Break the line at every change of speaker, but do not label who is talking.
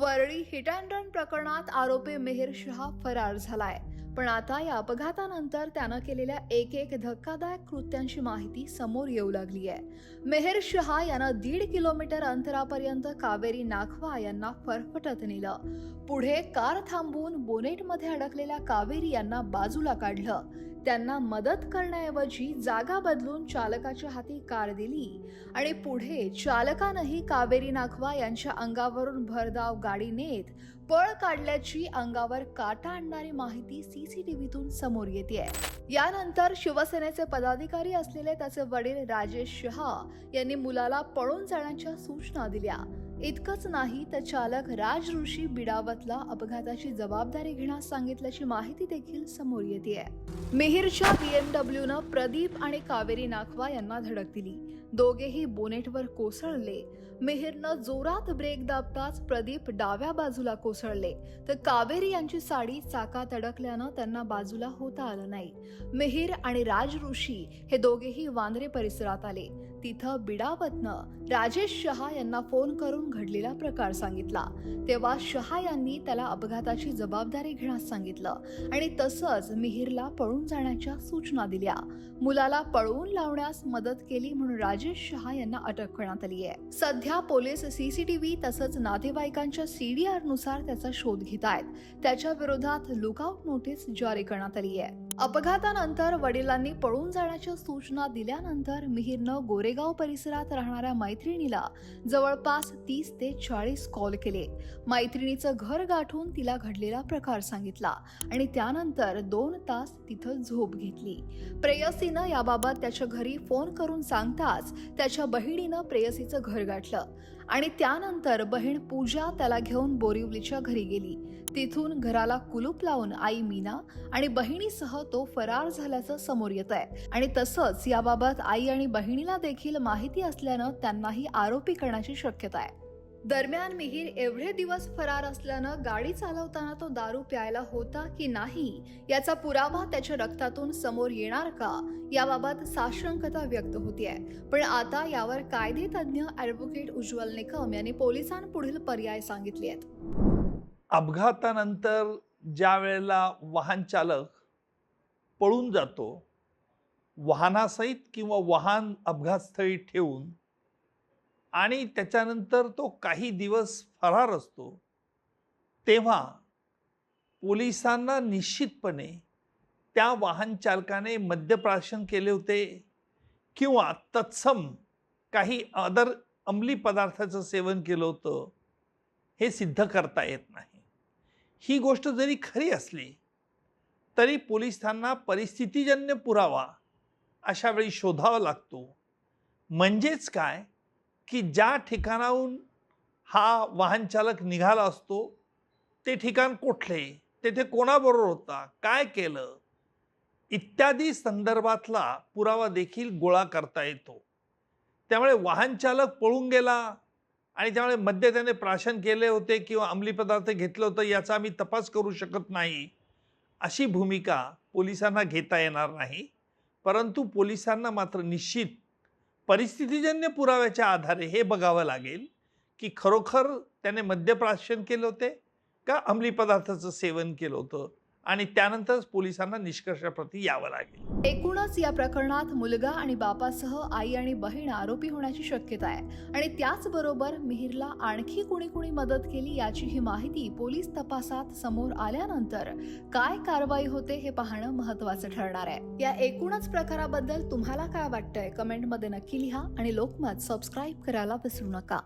Worli hit and run प्रकरणात आरोपी मेहर शहा फरार झालाय. पण आता या अपघातानंतर त्यानं केलेल्या एक एक धक्कादायक कृत्यांची माहिती समोर येऊ लागली आहे. मेहर शहा यानं दीड किलोमीटर अंतरापर्यंत कावेरी नाखवा यांना फरफटत नेलं. पुढे कार थांबवून बोनेटमध्ये अडकलेल्या कावेरी यांना बाजूला काढलं. त्यांना मदत करण्याऐवजी जागा बदलून चालकाच्या हाती कार दिली. आणि पुढे चालकानंही कावेरी नाखवा यांच्या अंगावरून भरधाव गाडी नेत पळ काढल्याची अंगावर काटा आणणारी माहिती सीसीटीव्हीतून समोर येते यानंतर शिवसेनेचे पदाधिकारी असलेले त्याचे वडील राजेश शहा यांनी मुलाला पळून जाण्याच्या सूचना दिल्या. इतकंच नाही तर चालक राज ऋषी बिडावतला अपघाताची जबाबदारी घेण्यास सांगितल्याची माहिती देखील समोर येते मिहिरच्या बीएमडब्ल्यूनं प्रदीप आणि कावेरी नाखवा यांना धडक दिली. दोघेही बोनेटवर कोसळले. मिहिरनं जोरात ब्रेक दाबताच प्रदीप डाव्या बाजूला कोसळले. तर कावेरी यांची साडी चाकात अडकल्यानं त्यांना बाजूला होता आलं नाही. मिहिर आणि राज ऋषी हे दोघेही वांद्रे परिसरात आले. तिथं बिडावतनं राजेश शहा यांना फोन करून घडलेला प्रकार सांगितला. तेव्हा शहा यांनी त्याला अपघाताची जबाबदारी घेण्यास सांगितलं आणि तसंच मिहिरला पळून जाण्याच्या सूचना दिल्या. मुलाला पळवून लावण्यास मदत केली म्हणून राज राजेश शहा यांना अटक करण्यात आली आहे. सध्या पोलीस सीसीटीव्ही तसंच नातेवाईकांच्या सीडीआरनुसार त्याचा शोध घेत आहेत. त्याच्या विरोधात लुकआउट नोटीस जारी करण्यात आली आहे. अपघातानंतर वडिलांनी पळून जाण्याच्या सूचना दिल्यानंतर मिहिरनं गोरेगाव परिसरात राहणाऱ्या मैत्रिणीला जवळपास तीस ते चाळीस कॉल केले. मैत्रिणीचं घर गाठून तिला घडलेला प्रकार सांगितला आणि त्यानंतर दोन तास तिथं झोप घेतली. प्रेयसीनं याबाबत त्याच्या घरी फोन करून सांगताच त्याच्या बहिणीनं प्रेयसीचं घर गाठलं. आणि त्यानंतर बहीण पूजा त्याला घेऊन बोरिवलीच्या घरी गेली. तिथून घराला कुलूप लावून आई मीना आणि बहिणीसह तो फरार झाल्याचं समोर येत आहे. आणि तसंच याबाबत आई आणि बहिणीला देखील माहिती असल्यानं त्यांनाही आरोपी करण्याची शक्यता आहे. दरम्यान मिहीर एवढे दिवस फरार असल्यानं गाडी चालवताना तो दारू प्यायला होता की नाही याचा पुरावा त्याच्या रक्तातून समोर येणार का? याबाबत साशंकता व्यक्त होतीये. पण आता यावर कायदे तज्ज्ञ ॲडव्होकेट उज्ज्वल निकम यांनी पोलिसांपुढील पर्याय सांगितले आहेत
अपघातानंतर ज्या वेळेला वाहन चालक पळून जातो वाहनासहित किंवा वाहन अपघातस्थळी ठेवून आणि त्याच्यानंतर तो काही दिवस फरार असतो तेव्हा पोलिसांना निश्चितपणे त्या वाहन चालकाने मद्यप्राशन केले होते किंवा तत्सम काही अदर अंमली पदार्थाचं सेवन केलं होतं हे सिद्ध करता येत नाही. ही गोष्ट जरी खरी असली तरी पोलिसांना परिस्थितीजन्य पुरावा अशा वेळी शोधावा लागतो. म्हणजेच काय? की ज्या ठिकाणाहून हा वाहनचालक निघाला असतो ते ठिकाण कुठले? तेथे कोणाबरोबर होता? काय केलं? इत्यादी संदर्भातला पुरावा देखील गोळा करता येतो. त्यामुळे वाहनचालक पळून गेला आणि त्यामुळे मद्य त्याने प्राशन केले होते किंवा अंमली पदार्थ घेतलं होतं याचा आम्ही तपास करू शकत नाही. अशी भूमिका पोलिसांना घेता येणार नाही. परंतु पोलिसांना मात्र निश्चित परिस्थितीजन्य पुराव्याच्या आधारे हे बघावं लागेल की खरोखर त्याने मद्यप्राशन केलं होते का अंमली पदार्थाचं सेवन केलं होतं? आणि त्यानंतरच पोलिसांना निष्कर्षाप्रती यावं लागेल.
एकूणच या प्रकरणात मुलगा आणि बापासह आई आणि बहीण आरोपी होण्याची शक्यता आहे. आणि त्याचबरोबर मिहिरला आणखी कुणी कुणी मदत केली याचीही माहिती पोलीस तपासात समोर आल्यानंतर काय कारवाई होते हे पाहणं महत्वाचं ठरणार आहे. या एकूणच प्रकाराबद्दल तुम्हाला काय वाटतंय? कमेंटमध्ये नक्की लिहा आणि लोकमत सबस्क्राईब करायला विसरू नका.